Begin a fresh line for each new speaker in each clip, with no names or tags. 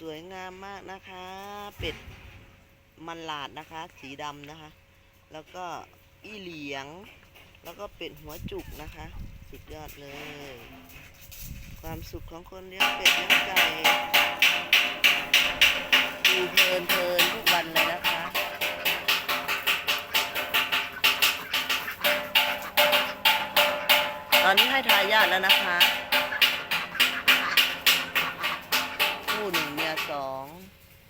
สวยงามมากนะคะ เป็ดมันหลาดนะคะ สีดำนะคะ แล้วก็อีเหลียง แล้วก็เป็ดหัวจุกนะคะ สุดยอดเลย ความสุขของคนเลี้ยงเป็ดเลี้ยงไก่ อง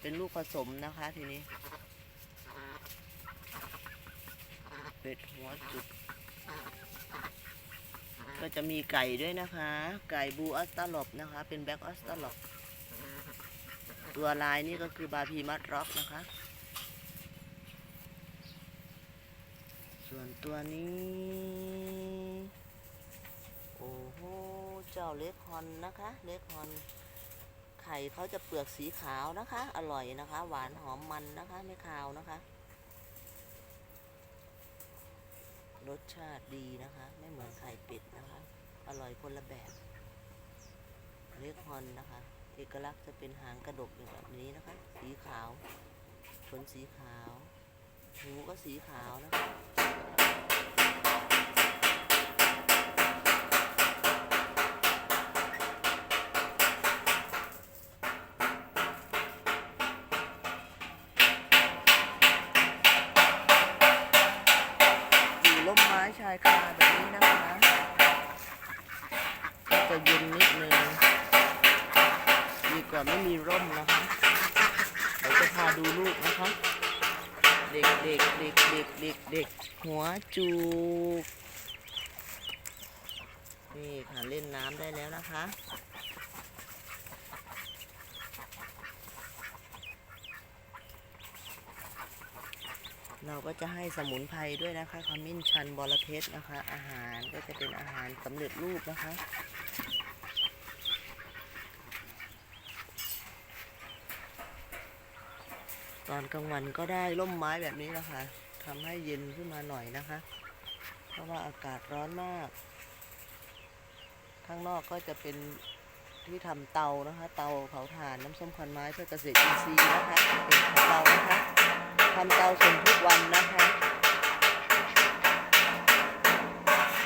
เป็นลูกผสมนะคะทีนี้เป็ดหัวจุด ก็จะมีไก่ด้วยนะคะ ไก่บูออสตาลอบนะคะ เป็นแบ็กออสตาลอบตัวลายนี่ก็คือบาพีมัดร็อกนะคะ ส่วนตัวนี้ โอ้โห เจ้าเล็กฮอนนะคะ เล็กฮอน ไข่เขาจะเปลือกสีขาวนะคะ อร่อยนะคะ หวานหอมมันนะคะ ไม่คาวนะคะ รสชาติดีนะคะ ไม่เหมือนไข่เป็ดนะคะ อร่อยคนละแบบเล็กฮอนนะคะ เอกลักษณ์จะเป็นหางกระดกอย่างแบบนี้นะคะ สีขาวขนสีขาว หูก็สีขาวนะคะ ชายคาแบบนี้นะคะก็จะเย็นนิดนึงดีกว่าไม่มีร่มนะคะเดี๋ยวจะพาดูลูกนะคะ เด็กเด็กเด็กเด็กเด็กเด็กหัวจูกนี่ค่ะเล่นน้ำได้แล้วนะคะ เรา ก็จะให้สมุนไพรด้วยนะคะขมิ้นชันบอระเพ็ดนะคะ อาหารก็จะเป็นอาหารสำเร็จรูปนะคะตอนกลางวันก็ได้ร่มไม้แบบนี้นะคะทำให้เย็นขึ้นมาหน่อยนะคะ เพราะว่าอากาศร้อนมาก ข้างนอกก็จะเป็นที่ทำเตานะคะ เตาเผาถ่านน้ำส้มควันไม้เพื่อเกษตรอินทรีย์นะคะเป็นของเรานะคะ ทำเตาส่งทุกวันนะคะ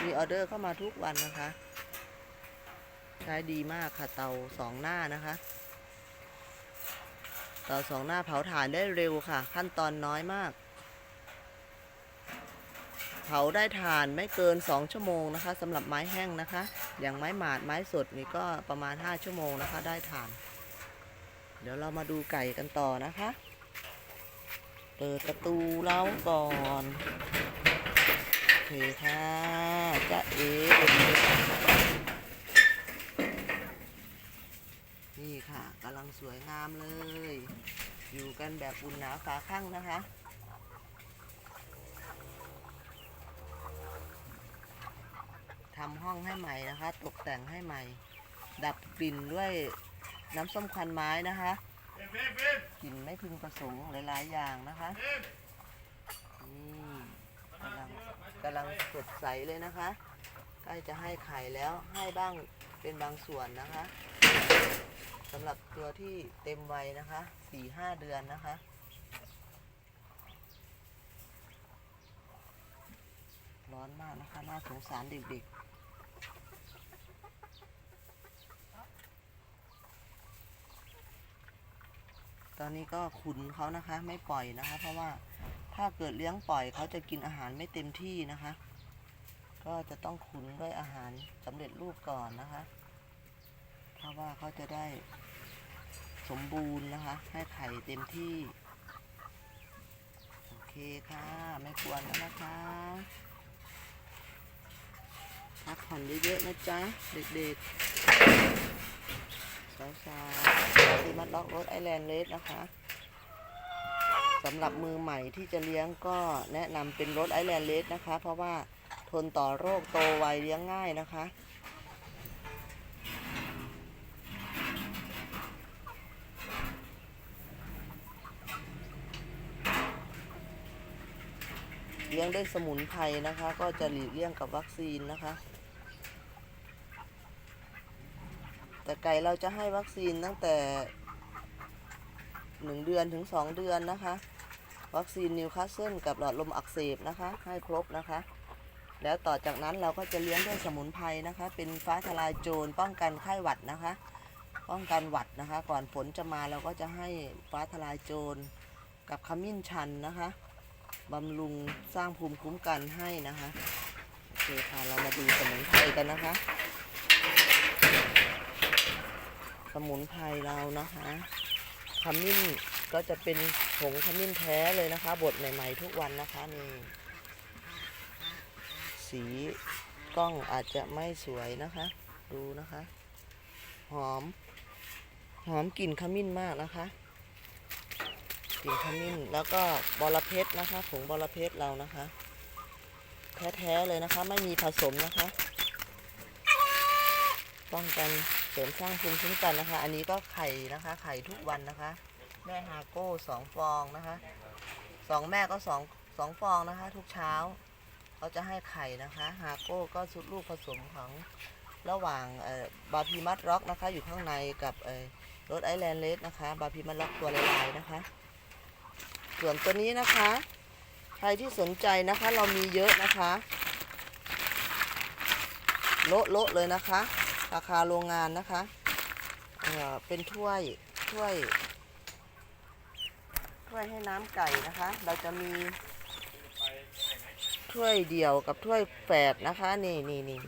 มีออเดอร์เข้ามาทุกวันนะคะ ใช้ดีมากค่ะเตาสองหน้านะคะ เตาสองหน้าเผาถ่านได้เร็วค่ะ ขั้นตอนน้อยมาก เผาได้ถ่านไม่เกิน2ชั่วโมงนะคะสำหรับไม้แห้งนะคะ อย่างไม้หมาดไม้สดนี่ก็ประมาณ5ชั่วโมงนะคะ ได้ถ่าน เดี๋ยวเรามาดูไก่กันต่อนะคะ เปิดประตูเล้าก่อนโอเคค่ะจะเอ๋นี่ค่ะกำลังสวยงามเลย อยู่กันแบบอุ่นหนาฝาข้างนะคะทำห้องให้ใหม่นะคะ ตกแต่งให้ใหม่ ดับกลิ่นด้วยน้ำส้มควันไม้นะคะ กลิ่นไม่พึงประสงค์หลาย ๆ อย่างนะคะนี่กำลังกำลังสดใสเลยนะคะใกล้จะให้ไข่แล้วให้บ้างเป็นบางส่วนนะคะสำหรับตัวที่เต็มวัยนะคะสี่ห้าเดือนนะคะร้อนมากนะคะน่าสงสารเด็กๆ อนนี้ก็ขุนเขานะคะไม่ปล่อยนะคะ เพราะว่าถ้าเกิดเลี้ยงปล่อยเขาจะกินอาหารไม่เต็มที่นะคะ ก็จะต้องขุนด้วยอาหารสำเร็จรูปก่อนนะคะเพราะว่าเขาจะได้สมบูรณ์นะคะ ให้ไข่เต็มที่โอเคค่ะไม่ควรแล้วนะคะพักผ่อนเยอะๆนะจ๊ะเด็กๆ สาวๆที่มัดล็อกรถไอแลนด์เลสนะคะสำหรับมือใหม่ที่จะเลี้ยงก็แนะนำเป็นรถไอแลนด์เลสนะคะ เพราะว่าทนต่อโรคโตไวเลี้ยงง่ายนะคะเลี้ยงด้วยสมุนไพรนะคะ ก็จะหลีกเลี่ยงกับวัคซีนนะคะ แต่ไก่เราจะให้วัคซีนตั้งแต่1เดือนถึง2เดือนนะคะ วัคซีนนิวคาสเซิลกับหลอดลมอักเสบนะคะ ให้ครบนะคะ แล้วต่อจากนั้นเราก็จะเลี้ยงด้วยสมุนไพรนะคะ เป็นฟ้าทลายโจรป้องกันไข้หวัดนะคะ ป้องกันหวัดนะคะ ก่อนฝนจะมาเราก็จะให้ฟ้าทลายโจรกับขมิ้นชันนะคะบำรุงสร้างภูมิคุ้มกันให้นะคะโอเคค่ะเรามาดูสมุนไพรกันนะคะ สมุนไพรเรานะคะขมิ้นก็จะเป็นผงขมิ้นแท้เลยนะคะ บดใหม่ ๆ ทุกวันนะคะนี่สีกล้องอาจจะไม่สวยนะคะ ดูนะคะ หอม หอมกลิ่นขมิ้นมากนะคะกลิ่นขมิ้นแล้วก็บอระเพ็ดนะคะ ผงบอระเพ็ดเรานะคะ แท้ๆเลยนะคะ ไม่มีผสมนะคะ ป้องกัน เสริมสร้างภูมิคุ้มกันนะคะ อันนี้ก็ไข่นะคะ ไข่ทุกวันนะคะ แม่ฮาโก้สองฟองนะคะสองแม่ก็สองสองฟองนะคะ ทุกเช้าเขาจะให้ไข่นะคะฮาโก้ก็ชุดลูกผสมของระหว่างบาพีมัดร็อกนะคะ อยู่ข้างในกับรถไอแลนด์เลสนะคะ บาพีมัดร็อกตัวลายๆนะคะ ส่วนตัวนี้นะคะ ใครที่สนใจนะคะเรามีเยอะนะคะ โละโละเลยนะคะ ราคาโรงงานนะคะเอ่อเป็นถ้วยถ้วยถ้วยให้น้ำไก่นะคะ เราจะมีถ้วยเดี่ยวกับถ้วยแฝดนะคะ นี่นี่นี่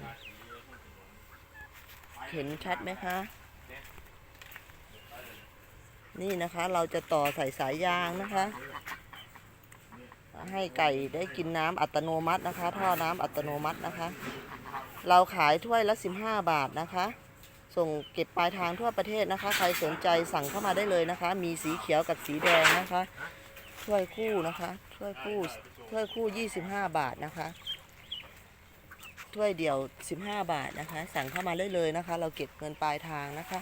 เห็นชัดไหมคะ นี่นะคะเราจะต่อใส่สายยางนะคะ ให้ไก่ได้กินน้ำอัตโนมัตินะคะ ท่อน้ำอัตโนมัตินะคะ เราขายถ้วยละ 15 บาทนะคะ ส่งเก็บปลายทางทั่วประเทศนะคะ ใครสนใจสั่งเข้ามาได้เลยนะคะ มีสีเขียวกับสีแดงนะคะ ถ้วยคู่นะคะ ถ้วยคู่ ถ้วยคู่ 25 บาทนะคะ ถ้วยเดี่ยว 15 บาทนะคะ สั่งเข้ามาได้เลยนะคะ เราเก็บเงินปลายทางนะคะ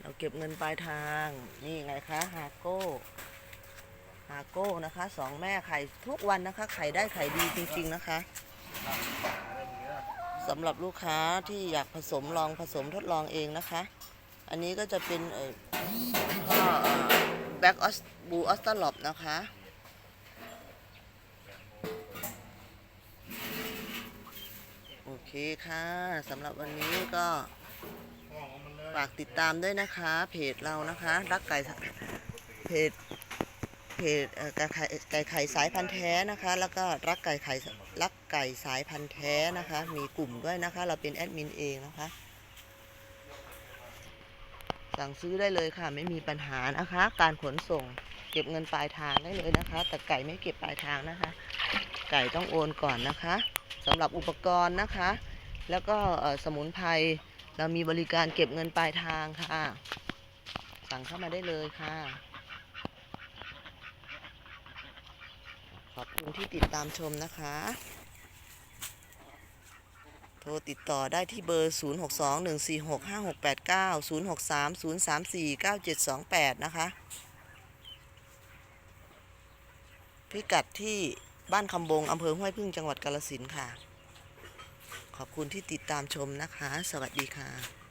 เราเก็บเงินปลายทาง นี่ไงคะ ฮาโก้ฮาโก้นะคะสองแม่ไข่ทุกวันนะคะ ไข่ได้ไข่ดีจริง ๆ นะคะ สำหรับลูกค้าที่อยากผสมลองผสมทดลองเองนะคะ อันนี้ก็จะเป็นเออพ่อแบ็กออสบูออสตาลอบนะคะโอเคค่ะสำหรับวันนี้ก็ฝากติดตามด้วยนะคะ เพจเรานะคะ รักไก่เพจเพจไก่ไข่สายพันธุ์แท้นะคะ แล้วก็รักไก่ไข่ ไก่สายพันธุ์แท้นะคะ มีกลุ่มด้วยนะคะ เราเป็นแอดมินเองนะคะ สั่งซื้อได้เลยค่ะ ไม่มีปัญหานะคะ การขนส่งเก็บเงินปลายทางได้เลยนะคะ แต่ไก่ไม่เก็บปลายทางนะคะ ไก่ต้องโอนก่อนนะคะสำหรับอุปกรณ์นะคะ แล้วก็สมุนไพรเรามีบริการเก็บเงินปลายทางค่ะ สั่งเข้ามาได้เลยค่ะ ขอบคุณที่ติดตามชมนะคะ โทรติดต่อได้ที่เบอร์ 0621465689 0630349728 นะคะ พิกัดที่บ้านคำบงอำเภอห้วยพึ่งจังหวัดกาลสินค่ะ ขอบคุณที่ติดตามชมนะคะ สวัสดีค่ะ